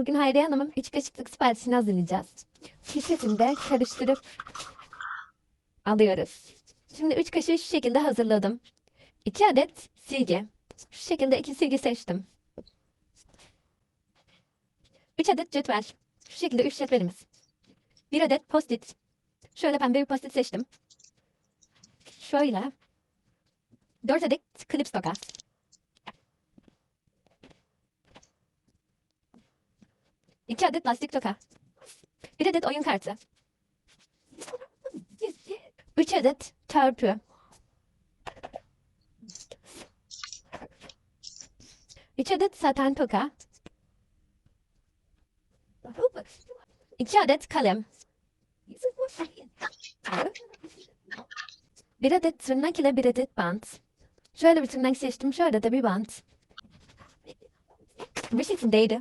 Bugün Hayriye Hanım'ın küçük açıklık siparişini hazırlayacağız. Şişesinde karıştırıp alıyoruz. Şimdi 3 kaşığı şu şekilde hazırladım. 2 adet silgi. Şu şekilde 2 silgi seçtim. 3 adet cetvel. Şu şekilde 3 cetvelimiz. 1 adet postit. Şöyle pembe bir postit seçtim. Şöyle. 4 adet klips tokat. 2 adet plastik toka. 1 adet oyun kartı. 3 adet törpü. 3 adet saten toka. 2 adet kalem. 1 adet tırnak ile 1 adet bant. Şöyle bir tırnak seçtim, şöyle de bir bant. Bu şekildeydi.